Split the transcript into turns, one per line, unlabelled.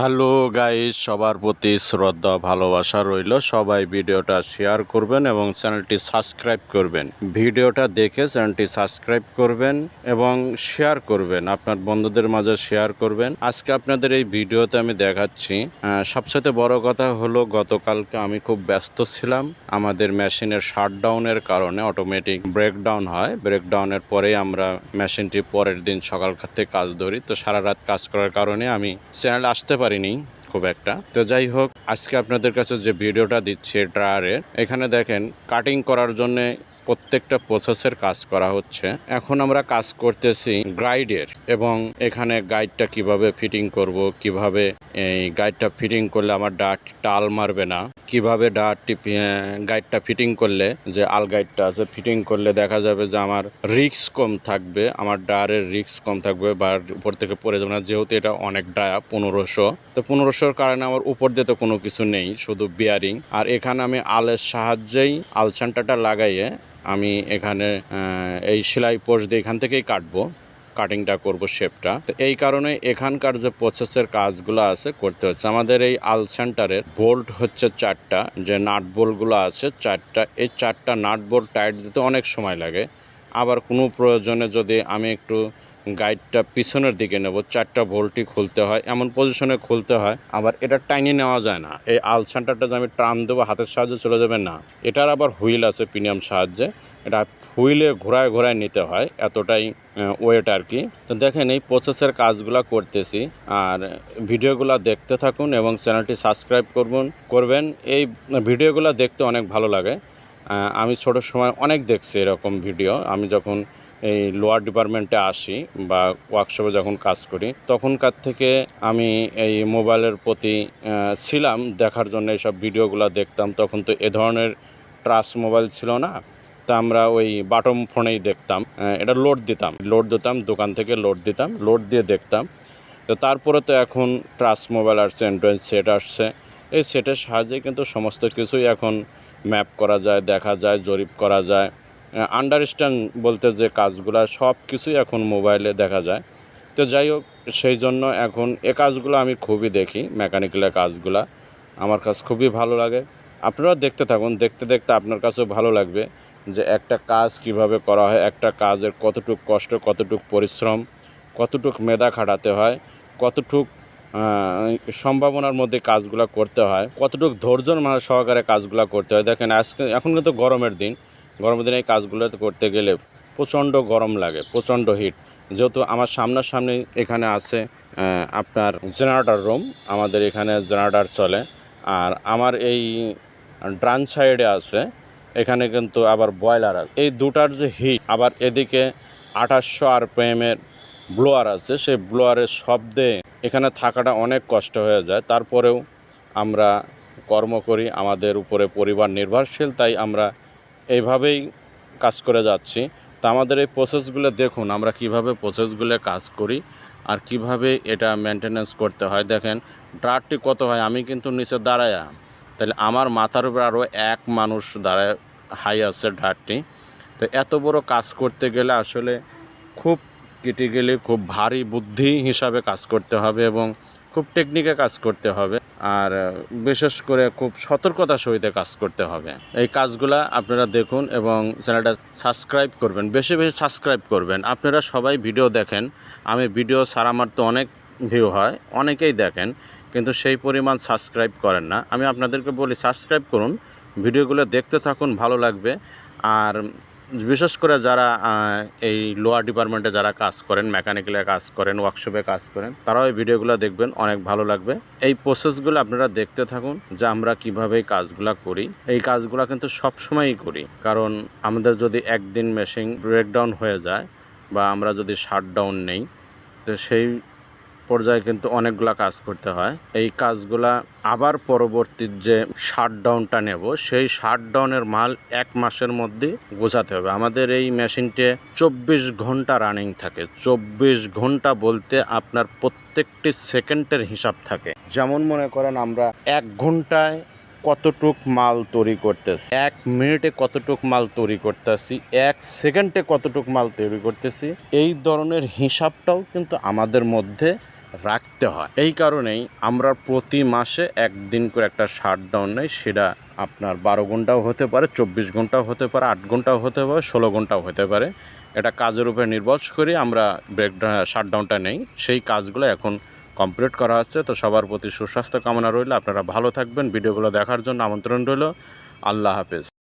Hello guys, সবার প্রতি শ্রদ্ধা, ভালোবাসা রইল। সবাই ভিডিওটা শেয়ার করবেন এবং চ্যানেলটি সাবস্ক্রাইব করবেন। ভিডিওটা দেখে চ্যানেলটি সাবস্ক্রাইব করবেন এবং শেয়ার করবেন, আপনার বন্ধুদের মাঝে শেয়ার করবেন। আজকে আপনাদের এই ভিডিওতে আমি দেখাচ্ছি সবচেয়ে বড় কথা হলো, গতকালকে আমি খুব ব্যস্ত ছিলাম। আমাদের মেশিনের শাটডাউনের কারণে অটোমেটিক ব্রেকডাউন হয়। ব্রেকডাউনের পরেই আমরা মেশিনটি পরের দিন সকাল থেকে কাজ ধরি। তো সারা রাত কাজ করার কারণে আমি চ্যানেলে আসতে পারিনি খুব একটা। তো যাই হোক, আজকে আপনাদের কাছে যে ভিডিওটা দিচ্ছে ড্রায়ারের এখানে দেখেন কাটিং করার জন্য প্রত্যেকটা প্রসেসের কাজ করা হচ্ছে। এখন আমরা কাজ করতেছি গ্রাইডের এবং এখানে গাইডটা কীভাবে ফিটিং করব, কীভাবে এই গাইডটা ফিটিং করলে আমার ডাট টাল মারবে না। কীভাবে ডাটটি গাইডটা ফিটিং করলে, যে আল গাইডটা আছে ফিটিং করলে দেখা যাবে যে আমার রিক্স কম থাকবে, আমার ডারের রিক্স কম থাকবে বা উপর থেকে পড়ে যাবে না। যেহেতু এটা অনেক ডায়া, পনেরোশো। তো পনেরোশোর কারণে আমার উপর দিয়ে তো কোনো কিছু নেই, শুধু বিয়ারিং আর এখানে আমি আলের সাহায্যেই আলসানটাটা লাগাইয়ে আমি এখানে এই সেলাই পোস্ট দিয়ে এখান থেকেই কাটবো। কাটিংটা করব শেপটা তো এই কারণে এখানকার যে প্রসেসের কাজগুলো আছে, করতে হচ্ছে। আমাদের এই আল সেন্টারের বোল্ট হচ্ছে চারটা, যে নাট বোল্টগুলো আছে চারটা। এই চারটা নাট বোল্ট টাইট দিতে অনেক সময় লাগে। আবার কোনো প্রয়োজনে যদি আমি একটু গাইডটা পিছনের দিকে নেব, চারটা ভোল্টই খুলতে হয়, এমন পজিশনে খুলতে হয়, আবার এটা টাইনি নেওয়া যায় না। এই আল সেন্টারটা যে আমি টান দেবো, হাতের সাহায্যে চলে যাবে না। এটার আবার হুইল আছে প্রিমিয়াম সাহায্যে, এটা হুইলে ঘোরায় ঘোরায় নিতে হয়, এতটাই ওয়েট আর কি। তো দেখেন, এই প্রসেসের কাজগুলো করতেছি, আর ভিডিওগুলো দেখতে থাকুন এবং চ্যানেলটি সাবস্ক্রাইব করবেন করবেন। এই ভিডিওগুলো দেখতে অনেক ভালো লাগে। আমি ছোটোর সময় অনেক দেখছি এরকম ভিডিও আমি যখন এই লোয়ার ডিপার্টমেন্টে আসি বা ওয়ার্কশপে যখন কাজ করি, তখনকার থেকে আমি এই মোবাইলের প্রতি ছিলাম। দেখার জন্য এইসব ভিডিওগুলো দেখতাম। তখন তো এ ধরনের ট্রাস মোবাইল ছিল না। তা আমরা ওই বাটম ফোনেই দেখতাম। এটা লোড দিতাম। লোড দিতাম, দোকান থেকে লোড দিতাম লোড দিয়ে দেখতাম। তো তারপরে তো এখন ট্রাস মোবাইল আসছে অ্যান্ড্রয়েড সেট আসছে। এই সেটের সাহায্যে কিন্তু সমস্ত কিছুই এখন ম্যাপ করা যায়, দেখা যায়, জরিপ করা যায়। আন্ডারস্ট্যান্ড বলতে যে কাজগুলো সব কিছুই এখন মোবাইলে দেখা যায়। তো যাই হোক, সেই জন্য এখন এ কাজগুলো আমি খুবই দেখি মেকানিক্যালের কাজগুলো। আমার কাছে খুবই ভালো লাগে। আপনারাও দেখতে থাকুন, দেখতে দেখতে আপনার কাছেও ভালো লাগবে যে একটা কাজ কীভাবে করা হয়, একটা কাজের কতটুক কষ্ট, কতটুক পরিশ্রম, কতটুক মেধা খাটাতে হয়, কতটুক সম্ভাবনার মধ্যে কাজগুলো করতে হয়, কতটুক ধৈর্যর মানে সহকারে কাজগুলো করতে হয়। দেখেন, আজকে, এখন কিন্তু গরমের দিন। গরমের দিনে এই কাজগুলো করতে গেলে প্রচণ্ড গরম লাগে, প্রচণ্ড হিট যেহেতু আমার সামনাসামনি এখানে আছে আপনার জেনারেটার রুম আমাদের এখানে জেনারেটার চলে। আর আমার এই ড্রান সাইডে আছে, এখানে কিন্তু আবার বয়লার আছে। এই দুটার যে হিট আবার এদিকে আঠাশশো আর আরপিএমের ব্লোয়ার আছে, সেই ব্লোয়ারের শব্দে এখানে থাকাটা অনেক কষ্ট হয়ে যায়। তারপরেও আমরা কর্ম করি, আমাদের উপরে পরিবার নির্ভরশীল, তাই আমরা এইভাবেই কাজ করে যাচ্ছি। তা আমাদের এই প্রসেসগুলো দেখুন, আমরা কীভাবে প্রসেসগুলো কাজ করি আর কীভাবে এটা মেনটেনেন্স করতে হয়। দেখেন ড্রাটটি কত হয়? আমি কিন্তু নিচে দাঁড়ায়া। তাহলে আমার মাথার উপর আরও এক মানুষ দাঁড়ায় হাই আছে ড্রাটটি তো এত বড় কাজ করতে গেলে আসলে খুব ক্রিটিক্যালি খুব ভারী বুদ্ধি হিসাবে কাজ করতে হবে এবং খুব টেকনিকে কাজ করতে হবে। আর বিশেষ করে খুব সতর্কতার সহিত কাজ করতে হবে। এই কাজগুলা আপনারা দেখুন এবং চ্যানেলটা সাবস্ক্রাইব করবেন, বেশি বেশি সাবস্ক্রাইব করবেন। আপনারা সবাই ভিডিও দেখেন, আমি ভিডিও সারা আমার তো অনেক ভিউ হয়, অনেকেই দেখেন, কিন্তু সেই পরিমাণ সাবস্ক্রাইব করেন না। আমি আপনাদেরকে বলি, সাবস্ক্রাইব করুন, ভিডিওগুলো দেখতে থাকুন, ভালো লাগবে। আর বিশেষ করে যারা এই লোয়ার ডিপার্টমেন্টে যারা কাজ করেন মেকানিক্যালে কাজ করেন ওয়ার্কশপে কাজ করেন, তারাও এই ভিডিওগুলো দেখবেন, অনেক ভালো লাগবে। এই প্রসেসগুলো আপনারা দেখতে থাকুন যে আমরা কীভাবে এই কাজগুলো করি। এই কাজগুলো কিন্তু সবসময়ই করি। কারণ আমাদের যদি একদিন মেশিন ব্রেকডাউন হয়ে যায় বা আমরা যদি শাটডাউন নেই, তো সেই পর্যায়ে কিন্তু অনেকগুলা কাজ করতে হয়। এই কাজগুলা আবার পরবর্তী যে শাটডাউনটা নেব, সেই শাটডাউনের মাল এক মাসের মধ্যে গোছাতে হবে। আমাদের এই মেশিনটি চব্বিশ ঘণ্টা রানিং থাকে। চব্বিশ ঘণ্টা বলতে আপনার প্রত্যেকটি সেকেন্ডের হিসাব থাকে। যেমন মনে করেন আমরা এক ঘন্টায় কতটুক মাল তৈরি করতেছি, এক মিনিটে কতটুক মাল তৈরি করতেছি, এক সেকেন্ডে কতটুক মাল তৈরি করতেছি, এই ধরনের হিসাবটাও কিন্তু আমাদের মধ্যে রাখতে হয়। এই কারণেই আমরা প্রতি মাসে একদিন করে একটা শাটডাউন নেই, সেটা আপনার বারো ঘন্টাও হতে পারে, চব্বিশ ঘন্টাও হতে পারে, আট ঘন্টাও হতে পারে, ষোলো ঘন্টাও হতে পারে। এটা কাজের উপরে নির্ভর করে আমরা ব্রেক শাটডাউনটা নেই। সেই কাজগুলো এখন কমপ্লিট করা হচ্ছে। তো সবার প্রতি সুস্বাস্থ্য কামনা রইল। আপনারা ভালো থাকবেন। ভিডিওগুলো দেখার জন্য আমন্ত্রণ রইল। আল্লাহ হাফেজ।